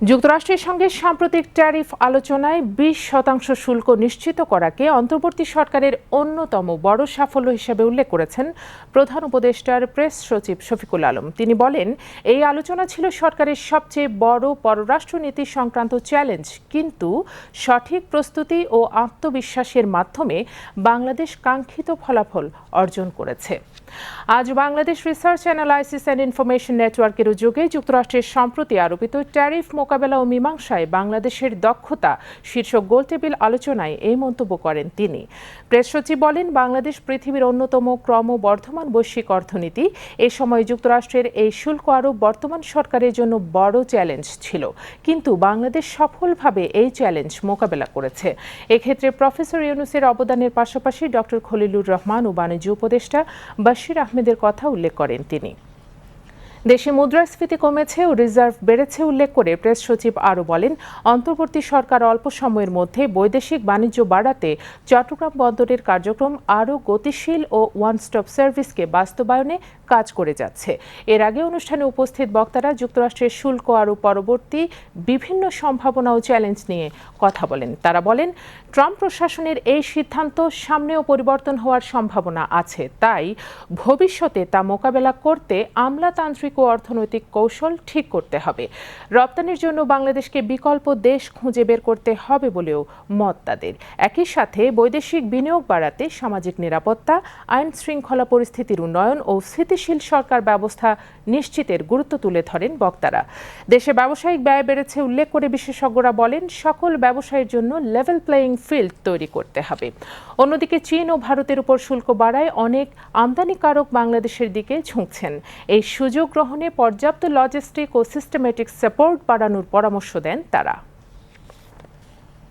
যুক্তরাষ্ট্রের সঙ্গে সাম্প্রতিক ট্যারিফ আলোচনায় বিশ শতাংশ শুল্ক নিশ্চিত করাকে অন্তর্বর্তী সরকারের অন্যতম বড় সাফল্য হিসেবে উল্লেখ করেছেন প্রধান উপদেষ্টার প্রেস সচিব শফিকুল আলম। তিনি বলেন, এই আলোচনা ছিল সরকারের সবচেয়ে বড় পররাষ্ট্রনীতি সংক্রান্ত চ্যালেঞ্জ, কিন্তু সঠিক প্রস্তুতি ও আত্মবিশ্বাসের মাধ্যমে বাংলাদেশ কাঙ্ক্ষিত ফলাফল অর্জন করেছে। আজ Bangladesh research analysis and information নেটওয়ার্কের উদ্যোগে যুক্তরাষ্ট্রের সম্প্রতি আরোপিত ট্যারিফ মোকাবেলা ও মীমাংসায় বাংলাদেশের দক্ষতা, শীর্ষক গোলটেবিল আলোচনায় এই মন্তব্য করেন তিনি। প্রেস সচিব বলেন, বাংলাদেশ পৃথিবীর অন্যতম ক্রমবর্ধমান বৈশ্বিক অর্থনীতি। এ সময় যুক্তরাষ্ট্রের এই শুল্ক আরোপ বর্তমান সরকারের জন্য বড় চ্যালেঞ্জ ছিল। কিন্তু বাংলাদেশ সফলভাবে এই চ্যালেঞ্জ মোকাবেলা করেছে। এক্ষেত্রে প্রফেসর ইউনুসের অবদানের পাশাপাশি ডক্টর খলিলুর রহমান ও বাণিজ্য উপদেষ্টা বাশির আহমেদের কথা উল্লেখ করেন তিনি। দেশে মুদ্রাস্ফীতি কমেছে ও রিজার্ভ বেড়েছে উল্লেখ করে প্রেস সচিব আরও বলেন, অন্তর্বর্তী সরকার অল্প সময়ের মধ্যে বৈদেশিক বাণিজ্য বাড়াতে চট্টগ্রাম বন্দরের কার্যক্রম আরও গতিশীল ও ওয়ান স্টপ সার্ভিসকে বাস্তবায়নে কাজ করে যাচ্ছে। এর আগে অনুষ্ঠানে উপস্থিত বক্তারা যুক্তরাষ্ট্রের শুল্ক আরও পরবর্তী বিভিন্ন সম্ভাবনা ও চ্যালেঞ্জ নিয়ে কথা বলেন। তারা বলেন, ট্রাম্প প্রশাসনের এই সিদ্ধান্ত সামনেও পরিবর্তন হওয়ার সম্ভাবনা আছে। তাই ভবিষ্যতে তা মোকাবেলা করতে আমলাতান্ত্রিক ও অর্থনৈতিক কৌশল ঠিক করতে হবে। রপ্তানির জন্য বাংলাদেশকে বিকল্প দেশ খুঁজে বের করতে হবে বলেও মত তাদের। একই সাথে বৈদেশিক বিনিয়োগ বাড়াতে সামাজিক নিরাপত্তা, আইন শৃঙ্খলা পরিস্থিতির উন্নয়ন ও স্থিতিশীল সরকার ব্যবস্থা নিশ্চিতের গুরুত্ব তুলে ধরেন বক্তারা। দেশে ব্যবসায়িক ব্যয় বেড়েছে উল্লেখ করে বিশেষজ্ঞরা বলেন, সকল ব্যবসায়ের জন্য লেভেল প্লেয়িং ফিল্ড তৈরি করতে হবে। অন্যদিকে চীন ও ভারতের উপর শুল্ক বাড়ায় অনেক আমদানিকারক বাংলাদেশের দিকে ঝুঁকছেন। এই সুযোগ গ্রহণে পর্যাপ্ত লজিস্টিক ও সিস্টেমেটিক সাপোর্ট বাড়ানোর পরামর্শ দেন তারা।